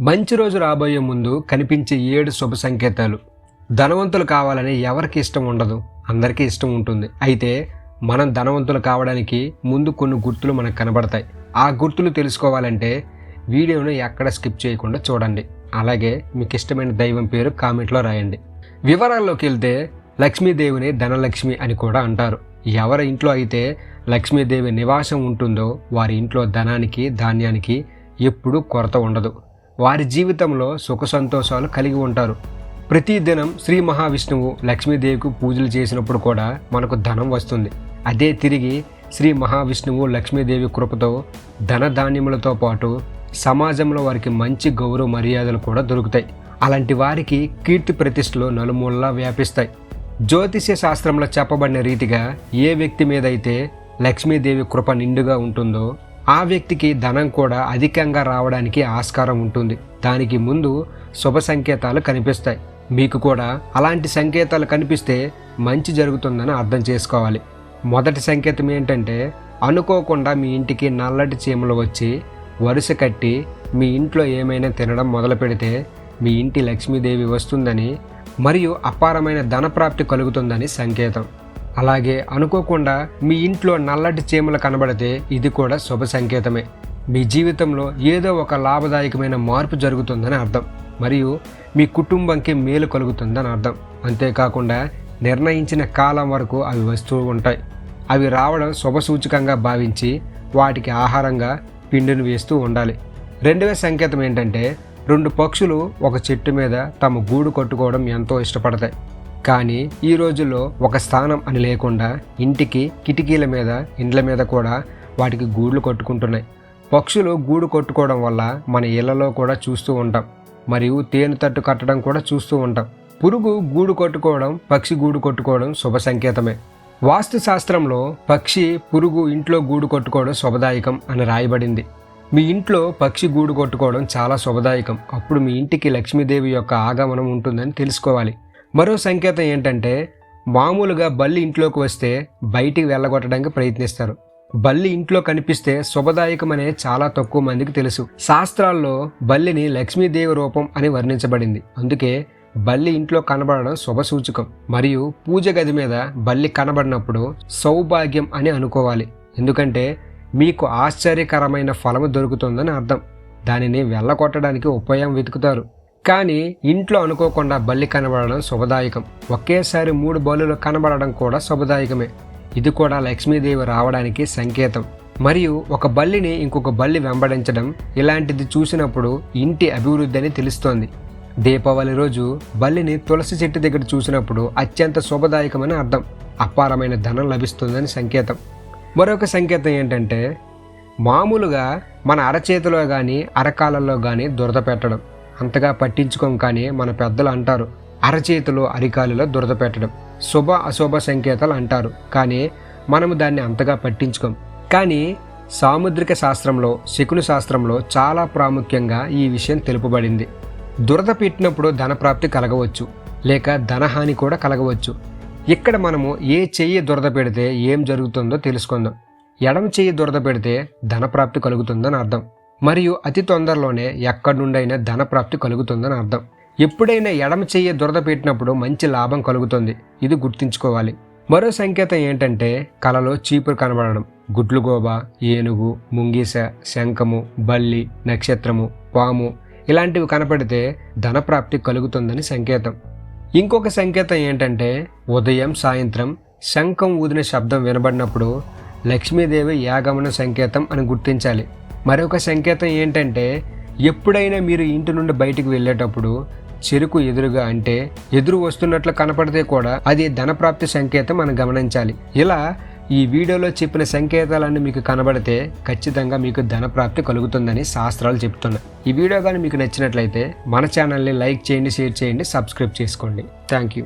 మంచి రోజు రాబోయే ముందు కనిపించే ఏడు శుభ సంకేతాలు. ధనవంతులు కావాలని ఎవరికి ఇష్టం ఉండదు? అందరికీ ఇష్టం ఉంటుంది. అయితే మనం ధనవంతులు కావడానికి ముందు కొన్ని గుర్తులు మనకు కనబడతాయి. ఆ గుర్తులు తెలుసుకోవాలంటే వీడియోను ఎక్కడ స్కిప్ చేయకుండా చూడండి. అలాగే మీకు ఇష్టమైన దైవం పేరు కామెంట్లో రాయండి. వివరాల్లోకి వెళ్తే లక్ష్మీదేవిని ధనలక్ష్మి అని కూడా అంటారు. ఎవరి ఇంట్లో అయితే లక్ష్మీదేవి నివాసం ఉంటుందో వారి ఇంట్లో ధనానికి ధాన్యానికి ఎప్పుడూ కొరత ఉండదు. వారి జీవితంలో సుఖ సంతోషాలు కలిగి ఉంటారు. ప్రతి దినం శ్రీ మహావిష్ణువు లక్ష్మీదేవికి పూజలు చేసినప్పుడు కూడా మనకు ధనం వస్తుంది. అదే తిరిగి శ్రీ మహావిష్ణువు లక్ష్మీదేవి కృపతో ధనధాన్యములతో పాటు సమాజంలో వారికి మంచి గౌరవ మర్యాదలు కూడా దొరుకుతాయి. అలాంటి వారికి కీర్తి ప్రతిష్టలు నలుమూలలా వ్యాపిస్తాయి. జ్యోతిష్య శాస్త్రంలో చెప్పబడిన రీతిగా ఏ వ్యక్తి మీద అయితే లక్ష్మీదేవి కృప నిండుగా ఉంటుందో ఆ వ్యక్తికి ధనం కూడా అధికంగా రావడానికి ఆస్కారం ఉంటుంది. దానికి ముందు శుభ సంకేతాలు కనిపిస్తాయి. మీకు కూడా అలాంటి సంకేతాలు కనిపిస్తే మంచి జరుగుతుందని అర్థం చేసుకోవాలి. మొదటి సంకేతం ఏంటంటే అనుకోకుండా మీ ఇంటికి నల్లటి చీమలు వచ్చి వరుస కట్టి మీ ఇంట్లో ఏమైనా తినడం మొదలు పెడితే మీ ఇంటి లక్ష్మీదేవి వస్తుందని మరియు అపారమైన ధనప్రాప్తి కలుగుతుందని సంకేతం. అలాగే అనుకోకుండా మీ ఇంట్లో నల్లటి చీమలు కనబడితే ఇది కూడా శుభ సంకేతమే. మీ జీవితంలో ఏదో ఒక లాభదాయకమైన మార్పు జరుగుతుందని అర్థం. మరియు మీ కుటుంబంకి మేలు కలుగుతుందని అర్థం. అంతేకాకుండా నిర్ణయించిన కాలం వరకు అవి వస్తూ ఉంటాయి. అవి రావడం శుభసూచకంగా భావించి వాటికి ఆహారంగా పిండిని వేస్తూ ఉండాలి. రెండవ సంకేతం ఏంటంటే రెండు పక్షులు ఒక చెట్టు మీద తమ గూడు కట్టుకోవడం ఎంతో ఇష్టపడతాయి. కానీ ఈ రోజుల్లో ఒక స్థానం అని లేకుండా ఇంటికి కిటికీల మీద ఇండ్ల మీద కూడా వాటికి గూళ్ళు కట్టుకుంటున్నాయి. పక్షులు గూడు కొట్టుకోవడం వల్ల మన ఇళ్ళలో కూడా చూస్తూ ఉంటాం. మరియు తేనె తట్టు కట్టడం కూడా చూస్తూ ఉంటాం. పురుగు గూడు కట్టుకోవడం పక్షి గూడు కొట్టుకోవడం శుభ సంకేతమే. వాస్తు శాస్త్రంలో పక్షి పురుగు ఇంట్లో గూడు కొట్టుకోవడం శుభదాయకం అని రాయబడింది. మీ ఇంట్లో పక్షి గూడు కొట్టుకోవడం చాలా శుభదాయకం. అప్పుడు మీ ఇంటికి లక్ష్మీదేవి యొక్క ఆగమనం ఉంటుందని తెలుసుకోవాలి. మరో సంకేతం ఏంటంటే మామూలుగా బల్లి ఇంట్లోకి వస్తే బయటికి వెళ్ళగొట్టడానికి ప్రయత్నిస్తారు. బల్లి ఇంట్లో కనిపిస్తే శుభదాయకమనే చాలా తక్కువ మందికి తెలుసు. శాస్త్రాల్లో బల్లిని లక్ష్మీదేవి రూపం అని వర్ణించబడింది. అందుకే బల్లి ఇంట్లో కనబడడం శుభ సూచకం. మరియు పూజ గది మీద బల్లి కనబడినప్పుడు సౌభాగ్యం అని అనుకోవాలి. ఎందుకంటే మీకు ఆశ్చర్యకరమైన ఫలము దొరుకుతుందని అర్థం. దానిని వెళ్ళగొట్టడానికి ఉపాయం వెతుకుతారు. కానీ ఇంట్లో అనుకోకుండా బల్లి కనబడడం శుభదాయకం. ఒకేసారి మూడు బల్లులు కనబడడం కూడా శుభదాయకమే. ఇది కూడా లక్ష్మీదేవి రావడానికి సంకేతం. మరియు ఒక బల్లిని ఇంకొక బల్లి వెంబడించడం ఇలాంటిది చూసినప్పుడు ఇంటి అభివృద్ధి అని తెలుస్తోంది. దీపావళి రోజు బల్లిని తులసి చెట్టు దగ్గర చూసినప్పుడు అత్యంత శుభదాయకమని అర్థం. అపారమైన ధనం లభిస్తుందని సంకేతం. మరొక సంకేతం ఏంటంటే మామూలుగా మన అరచేతిలో కానీ అరకాలలో కానీ దురద పెట్టడం. అంతగా పట్టించుకోం కానీ మన పెద్దలు అంటారు అరచేతిలో అరికాలులో దురద పెట్టడం. శుభ అశుభ సంకేతాలు అంటారు కానీ మనము దాన్ని అంతగా పట్టించుకోం. కానీ సాముద్రిక శాస్త్రంలో శకుని శాస్త్రంలో చాలా ప్రాముఖ్యంగా ఈ విషయం తెలుపబడింది. దురద పెట్టినప్పుడు ధనప్రాప్తి కలగవచ్చు లేక ధనహాని కూడా కలగవచ్చు. ఇక్కడ మనము ఏ చెయ్యి దురద పెడితే ఏం జరుగుతుందో తెలుసుకుందాం. ఎడమ చెయ్యి దురద పెడితే ధనప్రాప్తి కలుగుతుందని అర్థం. మరియు అతి తొందరలోనే ఎక్కడి నుండైనా ధనప్రాప్తి కలుగుతుందని అర్థం. ఎప్పుడైనా ఎడమ చెయ్యి దురద పెట్టినప్పుడు మంచి లాభం కలుగుతుంది. ఇది గుర్తుంచుకోవాలి. మరో సంకేతం ఏంటంటే కలలో చీపురు కనబడడం. గుడ్లుగోబ ఏనుగు ముంగీస శంఖము బల్లి నక్షత్రము పాము ఇలాంటివి కనపడితే ధనప్రాప్తి కలుగుతుందని సంకేతం. ఇంకొక సంకేతం ఏంటంటే ఉదయం సాయంత్రం శంఖం ఊదిన శబ్దం వినబడినప్పుడు లక్ష్మీదేవి యాగమన సంకేతం అని గుర్తించాలి. మరొక సంకేతం ఏంటంటే ఎప్పుడైనా మీరు ఇంటి నుండి బయటికి వెళ్ళేటప్పుడు చెరుకు ఎదురుగా అంటే ఎదురు వస్తున్నట్లు కనపడితే కూడా అది ధనప్రాప్తి సంకేతం మనం గమనించాలి. ఇలా ఈ వీడియోలో చెప్పిన సంకేతాలన్నీ మీకు కనబడితే ఖచ్చితంగా మీకు ధనప్రాప్తి కలుగుతుందని శాస్త్రాలు చెప్తున్నాయి. ఈ వీడియో కానీ మీకు నచ్చినట్లయితే మన ఛానల్ని లైక్ చేయండి షేర్ చేయండి సబ్స్క్రైబ్ చేసుకోండి. Thank you.